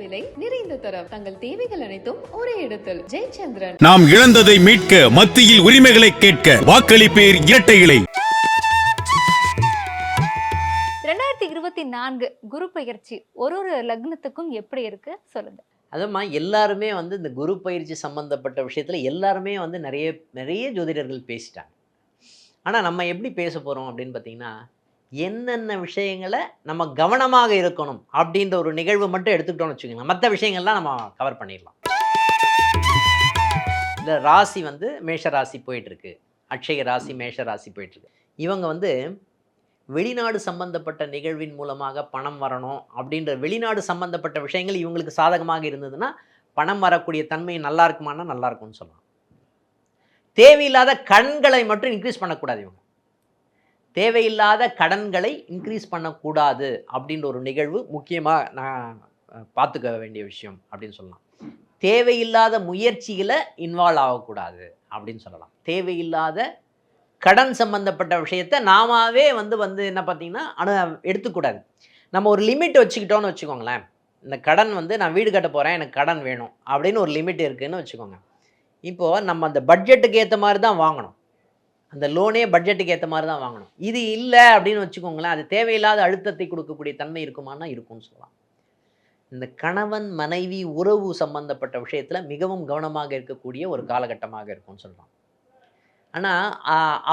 விலை நிறைந்த தரம். தங்கள் தேவைகள் அனைத்தும் ஒரே இடத்தில். ஜெயச்சந்திரன். நாம் இழந்ததை மீட்க மத்தியில் உரிமைகளை கேட்க வாக்களிப்பேர் இரட்டை இலை ரெண்டாயிரத்தி இருபத்தி நான்கு குரு பயிற்சி ஒரு ஒரு லக்னத்துக்கும் எப்படி இருக்கு? சொல்லுங்க. அதுமா எல்லாருமே வந்து இந்த குரு பயிற்சி சம்பந்தப்பட்ட விஷயத்தில் எல்லாருமே வந்து நிறைய நிறைய ஜோதிடர்கள் பேசிட்டாங்க. ஆனால் நம்ம எப்படி பேச போகிறோம் அப்படின்னு பார்த்தீங்கன்னா என்னென்ன விஷயங்களை நம்ம கவனமாக இருக்கணும் அப்படின்ற ஒரு நிகழ்வு மட்டும் எடுத்துக்கிட்டோம்னு வச்சுக்கோங்களேன் மற்ற விஷயங்கள்லாம் நம்ம கவர் பண்ணிடலாம். இந்த ராசி வந்து மேஷ ராசி போயிட்டுருக்கு. அக்ஷய ராசி மேஷ ராசி போயிட்டுருக்கு. இவங்க வந்து வெளிநாடு சம்பந்தப்பட்ட நிகழ்வின் மூலமாக பணம் வரணும் அப்படின்ற வெளிநாடு சம்பந்தப்பட்ட விஷயங்கள் இவங்களுக்கு சாதகமாக இருந்ததுன்னா பணம் வரக்கூடிய தன்மை நல்லா இருக்குமானா நல்லா இருக்கும்னு சொல்லலாம். தேவையில்லாத கண்களை மட்டும் இன்க்ரீஸ் பண்ணக்கூடாது இவங்க. தேவையில்லாத கடன்களை இன்க்ரீஸ் பண்ணக்கூடாது அப்படின்ற ஒரு நிகழ்வு முக்கியமாக நான் பார்த்துக்க வேண்டிய விஷயம் அப்படின்னு சொல்லலாம். தேவையில்லாத முயற்சிகளை இன்வால்வ் ஆகக்கூடாது அப்படின்னு சொல்லலாம். தேவையில்லாத கடன் சம்பந்தப்பட்ட விஷயத்த நாமாவே வந்து வந்து என்ன பார்த்தீங்கன்னா அனு எடுத்துக்கூடாது. நம்ம ஒரு லிமிட் வச்சுக்கிட்டோன்னு வச்சுக்கோங்களேன். இந்த கடன் வந்து நான் வீடு கட்ட போகிறேன் எனக்கு கடன் வேணும் அப்படின்னு ஒரு லிமிட் இருக்குதுன்னு வச்சுக்கோங்க. இப்போது நம்ம அந்த பட்ஜெட்டுக்கு ஏற்ற மாதிரி தான் வாங்கணும். அந்த லோனே பட்ஜெட்டுக்கு ஏற்ற மாதிரி தான் வாங்கணும். இது இல்லை அப்படின்னு வச்சுக்கோங்களேன் அது தேவையில்லாத அழுத்தத்தை கொடுக்கக்கூடிய தன்மை இருக்குமானா இருக்கும்னு சொல்லலாம். இந்த கணவன் மனைவி உறவு சம்பந்தப்பட்ட விஷயத்தில் மிகவும் கவனமாக இருக்கக்கூடிய ஒரு காலகட்டமாக இருக்கும்னு சொல்லலாம். ஆனால்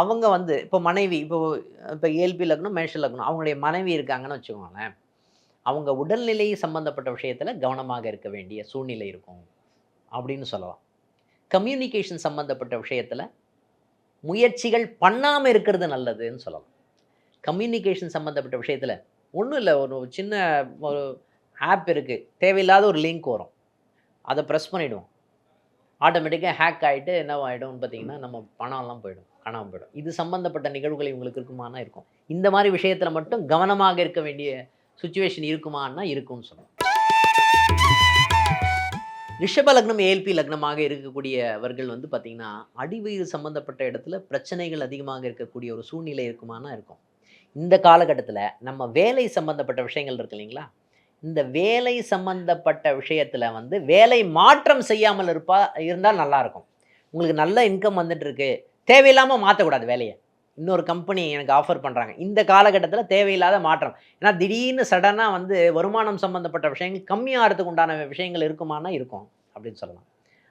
அவங்க வந்து இப்போ மனைவி இப்போ இப்போ ஏல்பி லக்னம் மேஷ லக்னம் அவங்களுடைய மனைவி இருக்காங்கன்னு வச்சுக்கோங்களேன் அவங்க உடல்நிலை சம்பந்தப்பட்ட விஷயத்தில் கவனமாக இருக்க வேண்டிய சூழ்நிலை இருக்கும் அப்படின்னு சொல்லலாம். கம்யூனிகேஷன் சம்பந்தப்பட்ட விஷயத்தில் முயற்சிகள் பண்ணாமல் இருக்கிறது நல்லதுன்னு சொல்லலாம். கம்யூனிகேஷன் சம்மந்தப்பட்ட விஷயத்தில் ஒன்றும் இல்லை. ஒரு சின்ன ஒரு ஆப் இருக்குது தேவையில்லாத ஒரு லிங்க் வரும். அதை ப்ரெஸ் பண்ணிவிடுவோம் ஆட்டோமேட்டிக்காக ஹேக் ஆகிட்டு என்ன ஆகிடும்னு பார்த்தீங்கன்னா நம்ம பணம்லாம் போயிடும். காணாமல் போயிடும். இது சம்மந்தப்பட்ட நிகழ்வுகள் இவங்களுக்கு இருக்குமானா இருக்கும். இந்த மாதிரி விஷயத்தில் மட்டும் கவனமாக இருக்க வேண்டிய சுச்சுவேஷன் இருக்குமான்னா இருக்கும்னு சொல்லலாம். ரிஷப லக்னம் ஏஎல்பி லக்னமாக இருக்கக்கூடியவர்கள் வந்து பார்த்திங்கன்னா அடிவயிறு சம்மந்தப்பட்ட இடத்துல பிரச்சனைகள் அதிகமாக இருக்கக்கூடிய ஒரு சூழ்நிலை இருக்குமானா இருக்கும். இந்த காலகட்டத்தில் நம்ம வேலை சம்மந்தப்பட்ட விஷயங்கள் இருக்கு இல்லைங்களா? இந்த வேலை சம்மந்தப்பட்ட விஷயத்தில் வந்து வேலை மாற்றம் செய்யாமல் இருப்பா இருந்தால் நல்லாயிருக்கும் உங்களுக்கு நல்ல இன்கம் வந்துட்டு இருக்கு. தேவையில்லாமல் மாற்றக்கூடாது வேலையை. இன்னொரு கம்பெனி எனக்கு ஆஃபர் பண்ணுறாங்க இந்த காலகட்டத்தில் தேவையில்லாத மாற்றம். ஏன்னா திடீர்னு சடனாக வந்து வருமானம் சம்மந்தப்பட்ட விஷயங்கள் கம்மியாகிறதுக்கு உண்டான விஷயங்கள் இருக்குமானா இருக்கும் அப்படின்னு சொல்லலாம்.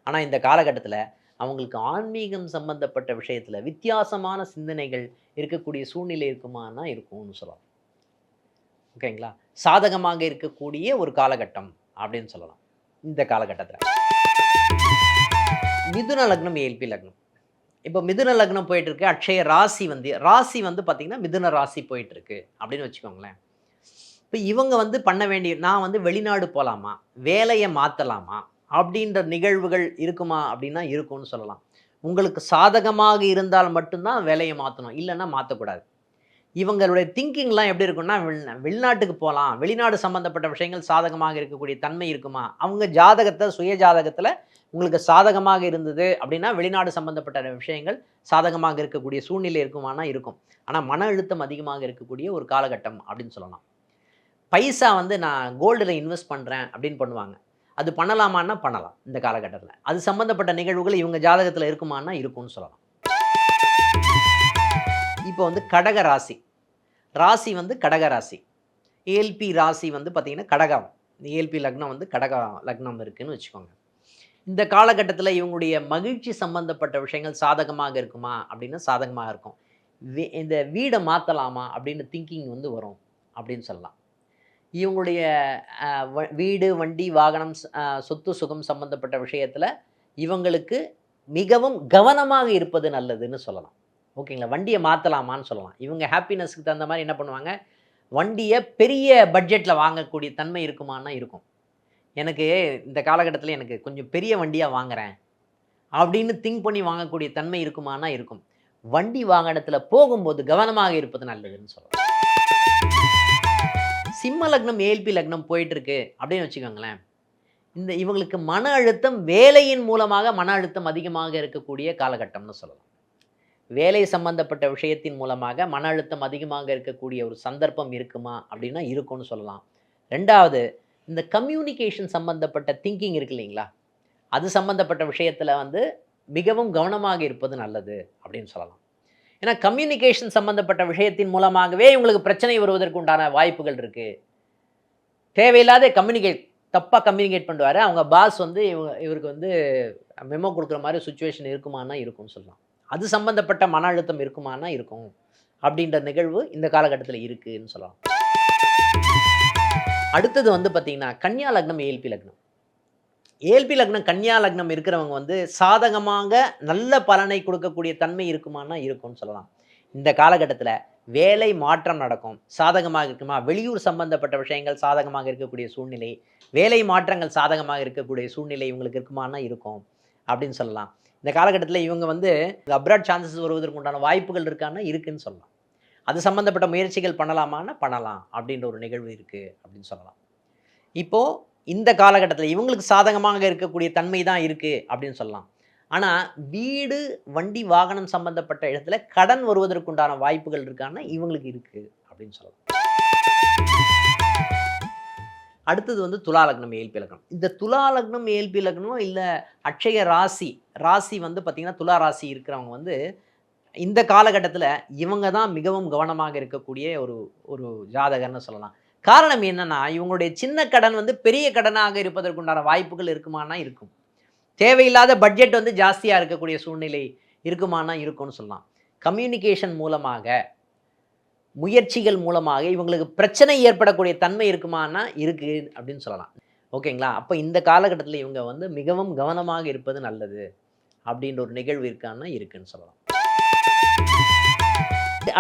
ஆனால் இந்த காலகட்டத்தில் அவங்களுக்கு ஆன்மீகம் சம்பந்தப்பட்ட விஷயத்தில் வித்தியாசமான சிந்தனைகள் இருக்கக்கூடிய சூழ்நிலை இருக்குமானா இருக்கும்னு சொல்லலாம். ஓகேங்களா சாதகமாக இருக்கக்கூடிய ஒரு காலகட்டம் அப்படின்னு சொல்லலாம். இந்த காலகட்டத்தில். மிதுன லக்னம் ஏல்பி லக்னம். இப்போ மிதுன லக்னம் போயிட்டு இருக்கு அக்ஷய ராசி வந்து ராசி வந்து பார்த்தீங்கன்னா மிதுன ராசி போயிட்டு இருக்கு அப்படின்னு வச்சுக்கோங்களேன். இப்போ இவங்க வந்து பண்ண வேண்டிய நான் வந்து வெளிநாடு போகலாமா வேலையை மாற்றலாமா அப்படின்ற நிகழ்வுகள் இருக்குமா அப்படின்னா இருக்கும்னு சொல்லலாம். உங்களுக்கு சாதகமாக இருந்தால் மட்டும்தான் வேலையை மாற்றணும் இல்லைன்னா மாற்றக்கூடாது இவங்களுடைய திங்கிங்லாம் எப்படி இருக்கும்னா வெளிநாட்டுக்கு போகலாம் வெளிநாடு சம்மந்தப்பட்ட விஷயங்கள் சாதகமாக இருக்கக்கூடிய தன்மை இருக்குமா? அவங்க ஜாதகத்தை சுய ஜாதகத்தில் உங்களுக்கு சாதகமாக இருந்தது அப்படின்னா வெளிநாடு சம்மந்தப்பட்ட விஷயங்கள் சாதகமாக இருக்கக்கூடிய சூழ்நிலை இருக்குமானா இருக்கும். ஆனால் மன அழுத்தம் அதிகமாக இருக்கக்கூடிய ஒரு காலகட்டம் அப்படின்னு சொல்லலாம். பைசா வந்து நான் கோல்டில் இன்வெஸ்ட் பண்ணுறேன் அப்படின்னு பண்ணுவாங்க. அது பண்ணலாமான்னா பண்ணலாம் இந்த காலகட்டத்தில். அது சம்மந்தப்பட்ட நிகழ்வுகள் இவங்க ஜாதகத்தில் இருக்குமானா இருக்கும்னு சொல்லலாம். இப்போ வந்து கடக ராசி. ராசி வந்து கடக ராசி. ஏல்பி ராசி வந்து பார்த்திங்கன்னா கடகம். ஏல்பி லக்னம் வந்து கடக லக்னம் இருக்குதுன்னு வச்சுக்கோங்க. இந்த காலகட்டத்தில் இவங்களுடைய மகிழ்ச்சி சம்பந்தப்பட்ட விஷயங்கள் சாதகமாக இருக்குமா? அப்படின்னா சாதகமாக இருக்கும். இந்த வீடை மாற்றலாமா அப்படின்னு திங்கிங் வந்து வரும். அப்படின்னு சொல்லலாம். இவங்களுடைய வ- வீடு வண்டி வாகனம் சொத்து சுகம் சம்பந்தப்பட்ட விஷயத்தில் இவங்களுக்கு மிகவும் கவனமாக இருப்பது நல்லதுன்னு சொல்லலாம். ஓகேங்களா? வண்டியை மாற்றலாமான்னு சொல்லலாம். இவங்க ஹாப்பினஸ்க்கு தகுந்த மாதிரி என்ன பண்ணுவாங்க? வண்டியை பெரிய பட்ஜெட்டில் வாங்கக்கூடிய தன்மை இருக்குமானா இருக்கும். எனக்கு இந்த காலகட்டத்தில் எனக்கு கொஞ்சம் பெரிய வண்டியாக வாங்குறேன் அப்படின்னு திங்க் பண்ணி வாங்கக்கூடிய தன்மை இருக்குமானா இருக்கும். வண்டி வாகனத்தில் போகும்போது கவனமாக இருப்பது நல்லதுன்னு சொல்லலாம். சிம்ம லக்னம் ஏல்பி லக்னம் போயிட்டுருக்கு அப்படின்னு வச்சுக்கோங்களேன். இந்த இவங்களுக்கு மன அழுத்தம் வேலையின் மூலமாக மன அழுத்தம் அதிகமாக இருக்கக்கூடிய காலகட்டம்னு சொல்லலாம். வேலை சம்பந்தப்பட்ட விஷயத்தின் மூலமாக மன அழுத்தம் அதிகமாக இருக்கக்கூடிய ஒரு சந்தர்ப்பம் இருக்குமா அப்படின்னா இருக்கும்னு சொல்லலாம். ரெண்டாவது இந்த கம்யூனிகேஷன் சம்பந்தப்பட்ட திங்கிங் இருக்கு இல்லைங்களா? அது சம்பந்தப்பட்ட விஷயத்தில் வந்து மிகவும் கவனமாக இருப்பது நல்லது அப்படின்னு சொல்லலாம். ஏன்னா கம்யூனிகேஷன் சம்பந்தப்பட்ட விஷயத்தின் மூலமாகவே இவங்களுக்கு பிரச்சனை வருவதற்கு உண்டான வாய்ப்புகள் இருக்குது தேவையில்லாத கம்யூனிகேட் தப்பாக கம்யூனிகேட் பண்ணுவார். அவங்க பாஸ் வந்து இவங்க இவருக்கு வந்து மெமோ கொடுக்குற மாதிரி சுச்சுவேஷன் இருக்குமானா இருக்கும்னு சொல்லலாம். அது சம்பந்தப்பட்ட மன அழுத்தம் இருக்குமானா இருக்கும். அப்படின்ற நிகழ்வு இந்த காலகட்டத்தில் இருக்குன்னு சொல்லலாம். அடுத்தது வந்து பார்த்தீங்கன்னா கன்னியா லக்னம் ஏல்பி லக்னம். ஏல்பி லக்னம் கன்னியா லக்னம் இருக்கிறவங்க வந்து சாதகமாக நல்ல பலனை கொடுக்கக்கூடிய தன்மை இருக்குமானா இருக்கும்னு சொல்லலாம். இந்த காலகட்டத்தில் வேலை மாற்றம் நடக்கும். சாதகமாக இருக்குமா? வெளியூர் சம்பந்தப்பட்ட விஷயங்கள் சாதகமாக இருக்கக்கூடிய சூழ்நிலை வேலை மாற்றங்கள் சாதகமாக இருக்கக்கூடிய சூழ்நிலை இவங்களுக்கு இருக்குமானா இருக்கும். அப்படின்னு சொல்லலாம். இந்த காலகட்டத்தில் இவங்க வந்து அப்ராட் சான்சஸ் வருவதற்கு உண்டான வாய்ப்புகள் இருக்கான்னா இருக்குன்னு சொல்லலாம். அது சம்மந்தப்பட்ட முயற்சிகள் பண்ணலாமான்னா பண்ணலாம் அப்படின்ற ஒரு நிகழ்வு இருக்குது அப்படின்னு சொல்லலாம். இப்போது இந்த காலகட்டத்தில் இவங்களுக்கு சாதகமாக இருக்கக்கூடிய தன்மை தான் இருக்குது அப்படின்னு சொல்லலாம். ஆனால் வீடு வண்டி வாகனம் சம்பந்தப்பட்ட இடத்துல கடன் வருவதற்குண்டான வாய்ப்புகள் இருக்கான்னா இவங்களுக்கு இருக்குது அப்படின்னு சொல்லலாம். அடுத்தது வந்து துலா லக்னம் ஏல்பி லக்னம். இந்த துலா லக்னம் ஏல்பி லக்னம் இல்லை அட்சய ராசி ராசி வந்து பார்த்திங்கன்னா துலா ராசி இருக்கிறவங்க வந்து இந்த காலகட்டத்தில் இவங்க தான் மிகவும் கவனமாக இருக்கக்கூடிய ஒரு ஒரு ஜாதகர்னு சொல்லலாம். காரணம் என்னென்னா இவங்களுடைய சின்ன கடன் வந்து பெரிய கடனாக இருப்பதற்குண்டான வாய்ப்புகள் இருக்குமானா இருக்கும். தேவையில்லாத பட்ஜெட் வந்து ஜாஸ்தியாக இருக்கக்கூடிய சூழ்நிலை இருக்குமானா இருக்கும்னு சொல்லலாம். கம்யூனிகேஷன் மூலமாக முயற்சிகள் மூலமாக இவங்களுக்கு பிரச்சனை ஏற்படக்கூடிய தன்மை இருக்குமானா இருக்கு அப்படின்னு சொல்லலாம். ஓகேங்களா? அப்போ இந்த காலகட்டத்தில் இவங்க வந்து மிகவும் கவனமாக இருப்பது நல்லது அப்படின்ற ஒரு நிகழ்வு இருக்கான்னா இருக்குன்னு சொல்லலாம்.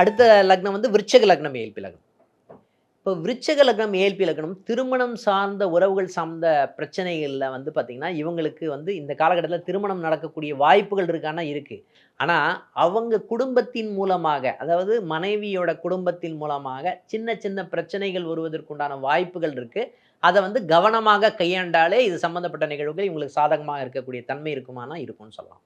அடுத்த லக்னம் வந்து விருச்சக லக்னம் ஏல்பி லக்னம் இப்போ விருச்சக லக்னம் ஏல்பி லக்னம் திருமணம் சார்ந்த உறவுகள் சார்ந்த பிரச்சனைகளில் வந்து பார்த்திங்கன்னா இவங்களுக்கு வந்து இந்த காலகட்டத்தில் திருமணம் நடக்கக்கூடிய வாய்ப்புகள் இருக்கானா இருக்குது ஆனால் அவங்க குடும்பத்தின் மூலமாக அதாவது மனைவியோட குடும்பத்தின் மூலமாக சின்ன சின்ன பிரச்சனைகள் வருவதற்குண்டான வாய்ப்புகள் இருக்குது அதை வந்து கவனமாக கையாண்டாலே இது சம்மந்தப்பட்ட நிகழ்வுகள் இவங்களுக்கு சாதகமாக இருக்கக்கூடிய தன்மை இருக்குமானா இருக்கும்னு சொல்லலாம்.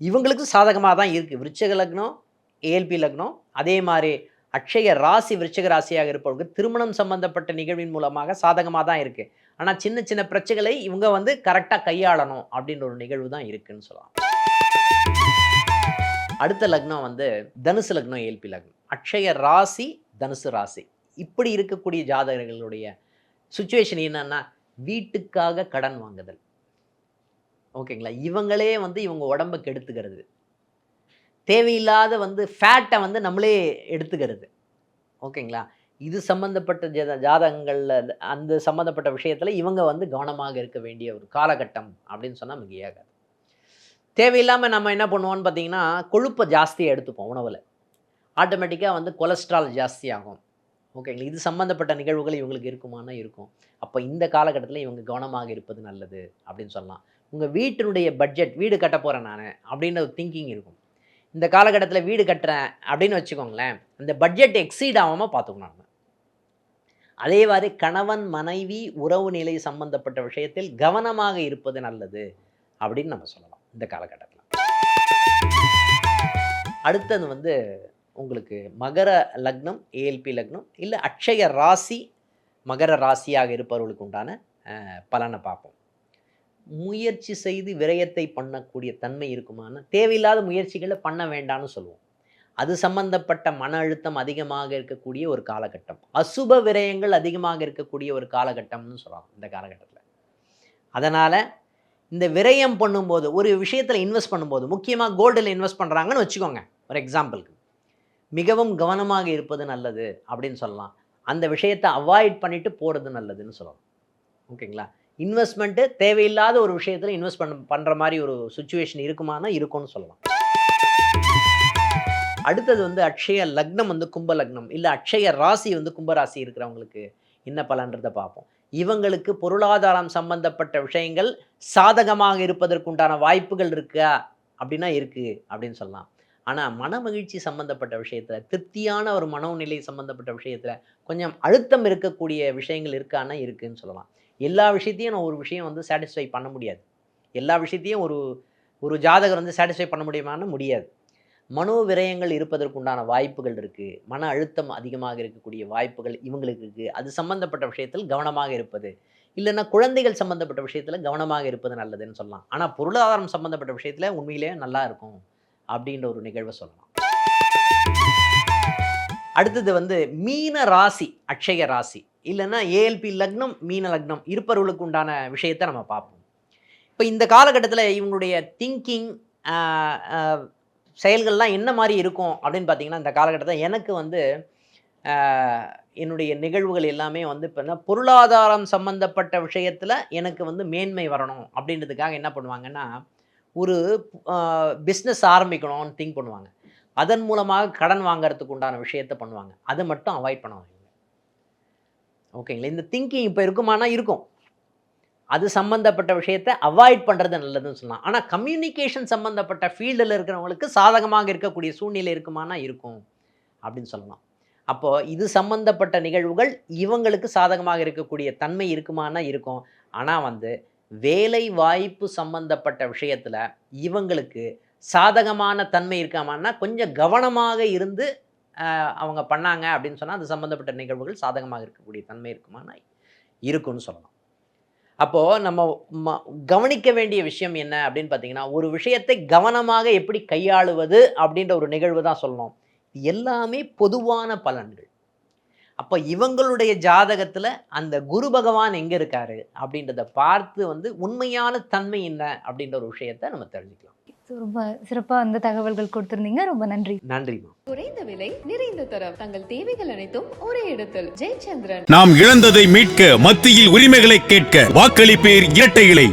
இவங்களுக்கு சாதகமாக தான் இருக்குது விருச்சக லக்னம் ஏல்பி லக்னம் அதே மாதிரி அக்ஷய ராசி விருச்சக ராசியாக இருப்பவர்களுக்கு திருமணம் சம்பந்தப்பட்ட நிகழ்வின் மூலமாக சாதகமாக தான் இருக்குது ஆனால் சின்ன சின்ன பிரச்சனைகளை இவங்க வந்து கரெக்டாக கையாளணும் அப்படின்ற ஒரு நிகழ்வு தான் இருக்குன்னு சொல்லலாம். அடுத்த லக்னம் வந்து தனுசு லக்னம் ஏல்பி லக்னம். அக்ஷய ராசி தனுசு ராசி. இப்படி இருக்கக்கூடிய ஜாதகர்களுடைய சுச்சுவேஷன் என்னன்னா வீட்டுக்காக கடன் வாங்குதல். ஓகேங்களா? இவங்களே வந்து இவங்க உடம்ப கெடுத்துக்கிறது. தேவையில்லாத வந்து ஃபேட்டை வந்து நம்மளே எடுத்துக்கிறது. ஓகேங்களா? இது சம்மந்தப்பட்ட ஜாத ஜாதகங்களில் அந்த சம்மந்தப்பட்ட விஷயத்தில் இவங்க வந்து கவனமாக இருக்க வேண்டிய ஒரு காலகட்டம் அப்படின்னு சொன்னால் மிகையாகாது. தேவையில்லாமல் நம்ம என்ன பண்ணுவோம்னு பார்த்தீங்கன்னா கொழுப்பை ஜாஸ்தியாக எடுத்துப்போம் உணவில். ஆட்டோமேட்டிக்காக வந்து கொலஸ்ட்ரால் ஜாஸ்தியாகும் ஓகேங்களா? இது சம்மந்தப்பட்ட நிகழ்வுகள் இவங்களுக்கு இருக்குமானா இருக்கும். அப்போ இந்த காலகட்டத்தில் இவங்க கவனமாக இருப்பது நல்லது அப்படின்னு சொல்லலாம். உங்கள் வீட்டினுடைய பட்ஜெட் வீடு கட்ட போகிறேன் நான் அப்படின்ற ஒரு திங்கிங் இருக்கும். இந்த காலகட்டத்தில் வீடு கட்டுறேன் அப்படின்னு வச்சுக்கோங்களேன் அந்த பட்ஜெட் எக்ஸீட் ஆகாமல் பார்த்துக்கணும் நம்ம. அதே மாதிரி கணவன் மனைவி உறவு நிலை சம்பந்தப்பட்ட விஷயத்தில் கவனமாக இருப்பது நல்லது அப்படின்னு நம்ம சொல்லலாம் இந்த காலகட்டத்தில். அடுத்தது வந்து உங்களுக்கு மகர லக்னம் ஏஎல்பி லக்னம் இல்லை அக்ஷய ராசி மகர ராசியாக இருப்பவர்களுக்கு உண்டான பலனை பார்ப்போம். முயற்சி செய்து விரயத்தை பண்ணக்கூடிய தன்மை இருக்குமானா தேவையில்லாத முயற்சிகளை பண்ண வேண்டாம்னு சொல்லுவோம். அது சம்பந்தப்பட்ட மன அழுத்தம் அதிகமாக இருக்கக்கூடிய ஒரு காலகட்டம். அசுப விரயங்கள் அதிகமாக இருக்கக்கூடிய ஒரு காலகட்டம்னு சொல்லலாம் இந்த காலகட்டத்தில். அதனால் இந்த விரயம் பண்ணும்போது ஒரு விஷயத்தில் இன்வெஸ்ட் பண்ணும்போது முக்கியமாக கோல்டில் இன்வெஸ்ட் பண்ணுறாங்கன்னு வச்சுக்கோங்க ஒரு எக்ஸாம்பிளுக்கு மிகவும் கவனமாக இருப்பது நல்லது அப்படின்னு சொல்லலாம். அந்த விஷயத்தை அவாய்ட் பண்ணிட்டு போகிறது நல்லதுன்னு சொல்லலாம். ஓகேங்களா? இன்வெஸ்ட்மெண்ட்டு தேவையில்லாத ஒரு விஷயத்தில் இன்வெஸ்ட் பண்ண பண்ணுற மாதிரி ஒரு சுச்சுவேஷன் இருக்குமானா இருக்கும்னு சொல்லலாம். அடுத்தது வந்து அக்ஷய லக்னம் வந்து கும்ப லக்னம். இல்லை அக்ஷய ராசி வந்து கும்பராசி இருக்கிறவங்களுக்கு என்ன பலன்றதை பார்ப்போம். இவங்களுக்கு பொருளாதாரம் சம்பந்தப்பட்ட விஷயங்கள் சாதகமாக இருப்பதற்குண்டான வாய்ப்புகள் இருக்கா? அப்படின்னா இருக்குது அப்படின்னு சொல்லலாம். ஆனால் மன மகிழ்ச்சி சம்மந்தப்பட்ட விஷயத்தில் திருப்தியான ஒரு மனோநிலை சம்மந்தப்பட்ட விஷயத்தில் கொஞ்சம் அழுத்தம் இருக்கக்கூடிய விஷயங்கள் இருக்கான்னா இருக்குன்னு சொல்லலாம். எல்லா விஷயத்தையும் நான் ஒரு விஷயம் வந்து சாட்டிஸ்ஃபை பண்ண முடியாது. எல்லா விஷயத்தையும் ஒரு ஒரு ஜாதகர் வந்து சாட்டிஸ்ஃபை பண்ண முடியுமான்னு முடியாது. மனோ விரயங்கள் இருப்பதற்குண்டான வாய்ப்புகள் இருக்குது மன அழுத்தம் அதிகமாக இருக்கக்கூடிய வாய்ப்புகள் இவங்களுக்கு இருக்குது அது சம்பந்தப்பட்ட விஷயத்தில் கவனமாக இருப்பது. இல்லைன்னா குழந்தைகள் சம்பந்தப்பட்ட விஷயத்தில் கவனமாக இருப்பது நல்லதுன்னு சொல்லலாம். ஆனால் பொருளாதாரம் சம்பந்தப்பட்ட விஷயத்தில் உண்மையிலேயே நல்லா இருக்கும் அப்படின்ற ஒரு நிகழ்வை சொல்லலாம். அடுத்தது வந்து மீன ராசி அக்ஷய ராசி. இல்லைன்னா ஏஎல்பி லக்னம் மீன லக்னம் இருப்பவர்களுக்கு உண்டான விஷயத்தை நம்ம பார்ப்போம். இப்போ இந்த காலகட்டத்தில் இவங்களுடைய திங்கிங் செயல்கள்லாம் என்ன மாதிரி இருக்கும் அப்படின்னு பார்த்தீங்கன்னா இந்த காலகட்டத்தில் எனக்கு வந்து என்னுடைய நிகழ்வுகள் எல்லாமே வந்து இப்போ பொருளாதாரம் சம்மந்தப்பட்ட விஷயத்தில் எனக்கு வந்து மேன்மை வரணும் அப்படின்றதுக்காக என்ன பண்ணுவாங்கன்னா ஒரு பிஸ்னஸ் ஆரம்பிக்கணும்னு திங்க் பண்ணுவாங்க. அதன் மூலமாக கடன் வாங்கிறதுக்கு உண்டான விஷயத்தை பண்ணுவாங்க. அதை மட்டும் அவாய்ட் பண்ணுவாங்க ஓகேங்களா? இந்த திங்கிங் இப்போ இருக்குமானா இருக்கும். அது சம்மந்தப்பட்ட விஷயத்தை அவாய்ட் பண்ணுறது நல்லதுன்னு சொல்லலாம். ஆனால் கம்யூனிகேஷன் சம்மந்தப்பட்ட ஃபீல்டில் இருக்கிறவங்களுக்கு சாதகமாக இருக்கக்கூடிய சூழ்நிலை இருக்குமானா இருக்கும் அப்படின்னு சொல்லலாம். அப்போது இது சம்மந்தப்பட்ட நிகழ்வுகள் இவங்களுக்கு சாதகமாக இருக்கக்கூடிய தன்மை இருக்குமானா இருக்கும். ஆனால் வந்து வேலை வாய்ப்பு சம்பந்தப்பட்ட விஷயத்தில் இவங்களுக்கு சாதகமான தன்மை இருக்காமான்னா கொஞ்சம் கவனமாக இருந்து அவங்க பண்ணாங்க அப்படின்னு சொன்னால் அது சம்மந்தப்பட்ட நிகழ்வுகள் சாதகமாக இருக்கக்கூடிய தன்மை இருக்குமானா இருக்குன்னு சொல்லலாம். அப்போது நம்ம ம- கவனிக்க வேண்டிய விஷயம் என்ன அப்படின்னு பார்த்தீங்கன்னா ஒரு விஷயத்தை கவனமாக எப்படி கையாளுவது அப்படின்ற ஒரு நிகழ்வு தான் சொல்லணும். எல்லாமே பொதுவான பலன்கள். அப்போ இவங்களுடைய ஜாதகத்தில் அந்த குரு பகவான் எங்கே இருக்காரு அப்படின்றத பார்த்து வந்து உண்மையான தன்மை என்ன அப்படின்ற ஒரு விஷயத்தை நம்ம தெரிஞ்சுக்கலாம். ரொம்ப சிறப்பா வந்து தகவல்கள் கொடுத்திருந்தீங்க. ரொம்ப நன்றி. நன்றிமா குறைந்த விலை நிறைந்த தரம். தங்கள் தேவைகள் அனைத்தும் ஒரே இடத்தில். ஜெயச்சந்திரன். நாம் இழந்ததை மீட்க மத்தியில் உரிமைகளை கேட்க வாக்களிப்பேர் இரட்டை இலை.